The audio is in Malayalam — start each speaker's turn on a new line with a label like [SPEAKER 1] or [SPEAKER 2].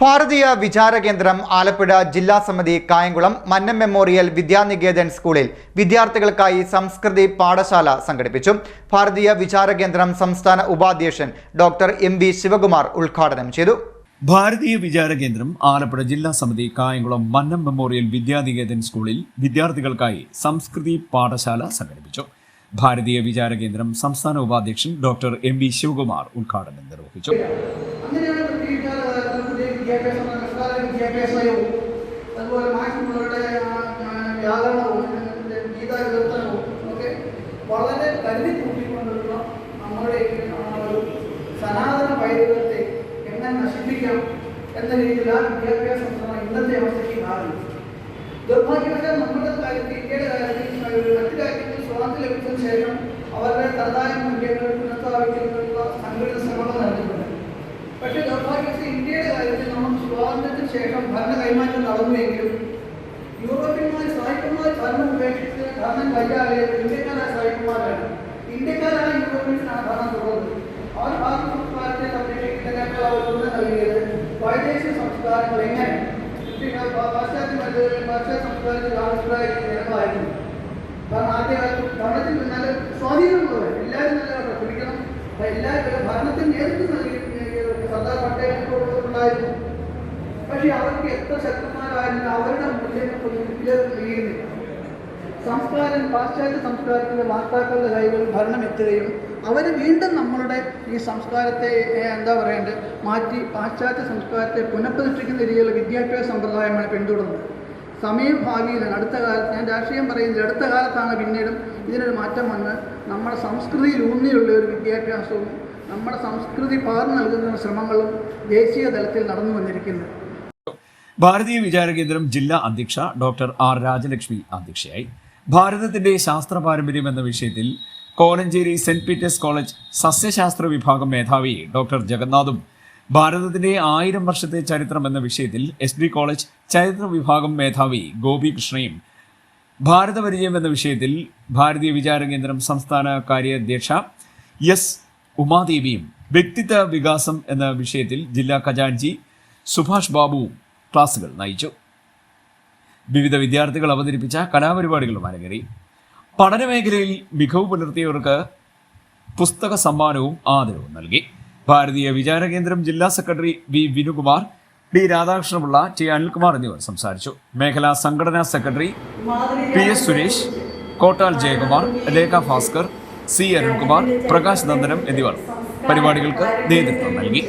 [SPEAKER 1] ഭാരതീയ വിചാര കേന്ദ്രം ആലപ്പുഴ ജില്ലാ സമിതി കായംകുളം മന്നം മെമ്മോറിയൽ വിദ്യാനികേതൻ സ്കൂളിൽ വിദ്യാർത്ഥികൾക്കായി സംസ്കൃതി പാഠശാല സംഘടിപ്പിച്ചു. ഭാരതീയ വിചാര കേന്ദ്രം സംസ്ഥാന ഉപാധ്യക്ഷൻ ഡോക്ടർ എം വി ശിവകുമാർ ഉദ്ഘാടനം ചെയ്തു.
[SPEAKER 2] ഭാരതീയ വിചാര കേന്ദ്രം ആലപ്പുഴ ജില്ലാ സമിതി കായംകുളം മന്നം മെമ്മോറിയൽ വിദ്യാനികേതൻ സ്കൂളിൽ വിദ്യാർത്ഥികൾക്കായി സംസ്കൃതി പാഠശാല സംഘടിപ്പിച്ചു. ഭാരതീയ വിചാര കേന്ദ്രം സംസ്ഥാന ഉപാധ്യക്ഷൻ ഡോക്ടർ എം വി ശിവകുമാർ ഉദ്ഘാടനം നിർവഹിച്ചു.
[SPEAKER 3] വളരെ കരുതി കൂട്ടിക്കൊണ്ടുള്ള നമ്മുടെ സനാതന പൈതൃകത്തെ എങ്ങനെ നശിപ്പിക്കാം എന്ന രീതിയിൽ ആ വിദ്യാഭ്യാസ ഇന്നത്തെ അവസ്ഥയ്ക്ക് മാറി ദൗർഭാഗ്യവശാൽ നമ്മുടെ കാര്യത്തിൽ ഇന്ത്യയുടെ രാജ്യങ്ങളിൽ ലഭിച്ച ശേഷം അവരുടെ തനതായ മൂല്യങ്ങൾ പുനഃസ്ഥാപിക്കുന്നതിനുള്ള സംഘടിത ശ്രമങ്ങൾ നടന്നിട്ടുണ്ട് പക്ഷേ ദൗർഭാഗ്യത്തിൽ ഇന്ത്യയുടെ കാര്യത്തിൽ നമ്മൾ സ്വാതന്ത്ര്യത്തിന് ശേഷം ഭരണ കൈമാറ്റം നടന്നുവെങ്കിലും യൂറോപ്യന്മാർ സാഹിത്യന്മാർ ഭരണം ഉപേക്ഷിച്ച് ഭരണം കൈകാലെ ഇന്ത്യക്കാരായ സാഹിത്യന്മാരാണ്. ഇന്ത്യക്കാരാണ് യൂറോപ്യൻസിനാണ് ഭരണം തുടർന്നത്. അവർ ഭാരത സംസ്കാരത്തെ സംരക്ഷിക്കുന്നതിനേക്കാൾ അവർ തുറന്നു നൽകിയത് വൈദേശിക സംസ്കാരങ്ങൾ എങ്ങനെ? പാശ്ചാത്യ പാശ്ചാത്യ സംസ്കാരത്തിൽ ആവശ്യമായിരുന്ന ജനങ്ങളായിരുന്നു കാരണം ആദ്യകാലത്ത് ഭരണത്തിൽ നല്ല സ്വാധീനമുള്ളവർ എല്ലാവരും നല്ല പിടിക്കണം എല്ലാവരും ഭരണത്തിന് നേതൃത്വം നൽകി സർദാർ പട്ടേലിനുണ്ടായിരുന്നു പക്ഷെ അവർക്ക് എത്ര ശക്തന്മാരായിരുന്നു അവരുടെ മൂല്യങ്ങൾക്കൊന്നും സംസ്കാരം പാശ്ചാത്യ സംസ്കാരത്തിലെ വാർത്താക്കളുടെ കൈകളിൽ ഭരണം എത്തുകയും അവർ വീണ്ടും നമ്മളുടെ ഈ സംസ്കാരത്തെ എന്താ പറയേണ്ടത്? മാറ്റി പാശ്ചാത്യ സംസ്കാരത്തെ പുനഃപ്രതിഷ്ഠിക്കുന്ന രീതിയിലുള്ള വിദ്യാഭ്യാസ സമ്പ്രദായമാണ് പിന്തുടർന്നത്. സമയഭാവിയിലാണ് അടുത്ത കാലത്ത് ഞാൻ രാഷ്ട്രീയം പറയുന്നത് അടുത്ത കാലത്താണ് പിന്നീടും ഇതിനൊരു മാറ്റം വന്ന് നമ്മുടെ സംസ്കൃതിയിൽ ഊന്നിയുള്ള ഒരു വിദ്യാഭ്യാസവും നമ്മുടെ സംസ്കൃതി പകർന്നു നൽകുന്ന ശ്രമങ്ങളും ദേശീയ തലത്തിൽ നടന്നു വന്നിരിക്കുന്നു.
[SPEAKER 2] ഭാരതീയ വിചാര കേന്ദ്രം ജില്ലാ അധ്യക്ഷ ഡോക്ടർ ആർ രാജലക്ഷ്മി അധ്യക്ഷയായി. ഭാരതത്തിന്റെ ശാസ്ത്ര പാരമ്പര്യം എന്ന വിഷയത്തിൽ കോലഞ്ചേരി സെന്റ് പീറ്റേഴ്സ് കോളേജ് സസ്യശാസ്ത്ര വിഭാഗം മേധാവി ഡോക്ടർ ജഗന്നാഥും ഭാരതത്തിന്റെ ആയിരം വർഷത്തെ ചരിത്രം എന്ന വിഷയത്തിൽ എസ് ഡി കോളേജ് ചരിത്ര വിഭാഗം മേധാവി ഗോപി കൃഷ്ണയും ഭാരതപരിചയം എന്ന വിഷയത്തിൽ ഭാരതീയ വിചാര കേന്ദ്രം സംസ്ഥാന കാര്യാധ്യക്ഷ എസ് ഉമാദേവിയും വ്യക്തിത്വ വികാസം എന്ന വിഷയത്തിൽ ജില്ലാ ഖജാൻജി സുഭാഷ് ബാബുവും ക്ലാസുകൾ നയിച്ചു. വിവിധ വിദ്യാർത്ഥികൾ അവതരിപ്പിച്ച കലാപരിപാടികളും അരങ്ങേറി. പഠനമേഖലയിൽ മികവ് പുലർത്തിയവർക്ക് പുസ്തക സമ്മാനവും ആദരവും നൽകി. ഭാരതീയ വിചാര കേന്ദ്രം ജില്ലാ secretary V Vinukumar D Radhakrishnapillai T Anilkumar എന്നിവർ സംസാരിച്ചു. മേഖലാ സംഘടനാ secretary P S Suresh Kottal Jayakumar Rekha Bhaskar C Arunkumar Prakash Nandanam എന്നിവർ പരിപാടികൾക്ക് നേതൃത്വം നൽകി.